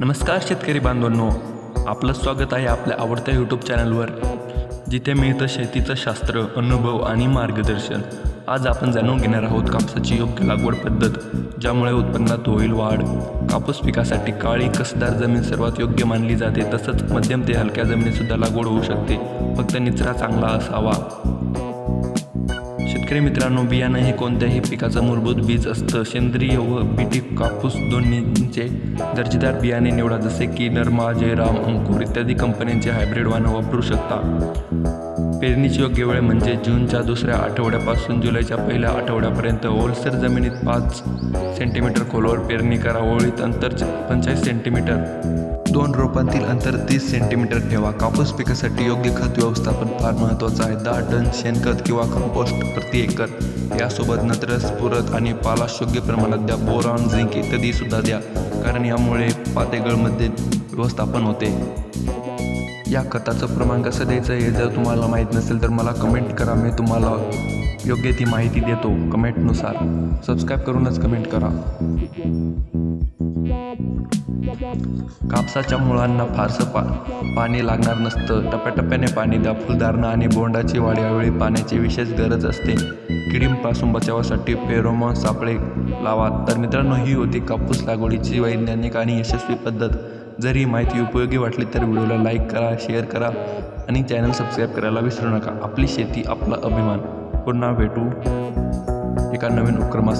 नमस्कार शेतकरी बांधवांनो. आपलं स्वागत आहे आपल्या आवडत्या यूट्यूब चॅनलवर जिथे मिळतं शेतीचं शास्त्र अनुभव आणि मार्गदर्शन. आज आपण जाणून घेणार आहोत कापसाची योग्य लागवड पद्धत ज्यामुळे उत्पन्नात होईल वाढ. कापूस पिकासाठी काळी कसदार जमीन सर्वात योग्य मानली जाते तसंच मध्यम ते हलक्या जमिनीसुद्धा लागवड होऊ शकते. फक्त निचरा चांगला असावा. इकडे मित्रांनो बियाणं हे कोणत्याही पिकाचं मूलभूत बीज असतं. सेंद्रिय व बीटी कापूस दोन्हींचे दर्जेदार बियाणे निवडा जसे की नर्मा जयराम अंकुर इत्यादी कंपन्यांचे हायब्रिड वाहनं वापरू शकता. पेरणीची योग्य वेळ म्हणजे जूनच्या दुसऱ्या आठवड्यापासून जुलैच्या पहिल्या आठवड्यापर्यंत ओलसर जमिनीत पाच सेंटीमीटर खोलवर पेरणी करा. ओळीत अंतर पंचाळीस सेंटीमीटर. दोन रोपांतील अंतर तीस सेंटीमीटर ठेवा. कापूस पिकासाठी योग्य खत व्यवस्थापन फार महत्त्वाचं आहे. दहा टन शेणखत किंवा कंपोस्ट प्रति एकर यासोबत नत्रस पुरत आणि पालाश योग्य प्रमाणात द्या. बोरॉन झिंक इत्यादी सुद्धा द्या. कारण यामुळे पातेगळमध्ये व्यवस्थापन होते. या खताचं प्रमाण कसं द्यायचं हे जर तुम्हाला माहीत नसेल तर मला कमेंट करा. मी तुम्हाला योग्य ती माहिती देतो. कमेंटनुसार सबस्क्राईब करूनच कमेंट करा. कापसाच्या मुळांना फारसं पा पाणी लागणार नसतं. टप्प्याटप्प्याने पाणी द्या. फुलधारणा आणि बोंडाची वाढ यावेळी पाण्याची विशेष गरज असते. किडींपासून बचावासाठी फेरोमॉन सापळे लावा. तर मित्रांनो ही होती कापूस लागवडीची वैज्ञानिक आणि यशस्वी पद्धत. जर ही माहिती उपयोगी वाटली तर व्हिडिओला लाईक करा शेअर करा आणि चॅनल सबस्क्राईब करायला विसरू नका. आपली शेती आपला अभिमान. पुन्हा भेटू एका नवीन उपक्रमास.